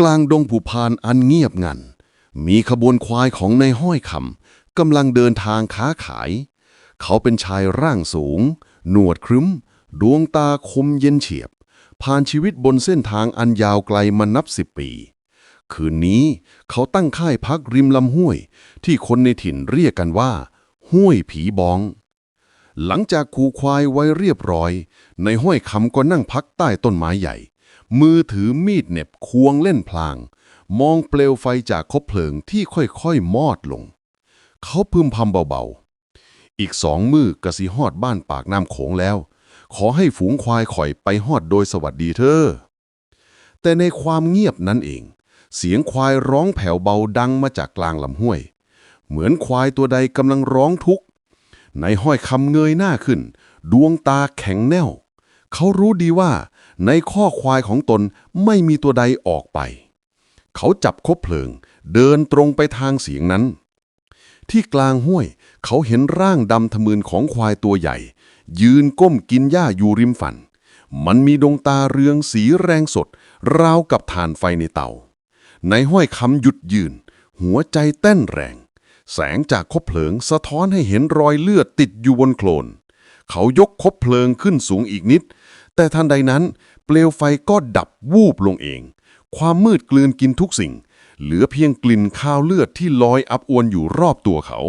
กลางดงผูพานอันเงียบงัน มีขบวนควายของในายห้อยคำกำลังเดินทางค้าขาย เขาเป็นชายร่างสูง หนวดครึ้ม ดวงตาคมเย็นเฉียบ ผ่านชีวิตบนเส้นทางอันยาวไกลมานับสิบปี คืนนี้เขาตั้งค่ายพักริมลำห้วย ที่คนในถิ่นเรียกกันว่า ห้วยผีบอง หลังจากคูควายไว้เรียบร้อย ในห้อยคำก็นั่งพักใต้ต้นไม้ใหญ่ มือถือมีดเหน็บควงเล่นพลาง มองเปลวไฟจากคบเพลิงที่ค่อยๆ มอดลง เขาพึมพำเบาๆ อีกสองมือกระสิฮอดบ้านปากน้ำโขงแล้ว ขอให้ฝูงควายข่อยไปฮอดโดยสวัสดีเธอ แต่ในความเงียบนั้นเอง เสียงควายร้องแผ่วเบาดังมาจากกลางลำห้วย เหมือนควายตัวใดกำลังร้องทุกข์ในห้อยคำเงยหน้าขึ้น ดวงตาแข็งแน่ว เขารู้ดีว่า ในข้อควายของตนไม่มีตัวใดออกไป เขาจับคบเพลิง เดินตรงไปทางเสียงนั้น ที่กลางห้วย เขาเห็นร่างดำทะมึนของควายตัวใหญ่ ยืนก้มกินหญ้าอยู่ริมฝั่น มันมีดวงตาเรืองสีแรงสด ราวกับถ่านไฟในเตา ในห้อยคำหยุดยืน หัวใจเต้นแรง แสงจากคบเพลิงสะท้อนให้เห็นรอยเลือดติดอยู่บนโคลน เขายกคบเพลิงขึ้นสูงอีกนิด แต่ทันใดนั้น เปลวไฟก็ดับวูบลงเอง ความมืดกลืนกินทุกสิ่ง เหลือเพียงกลิ่นคาวเลือดที่ลอยอับอวนอยู่รอบตัวเขา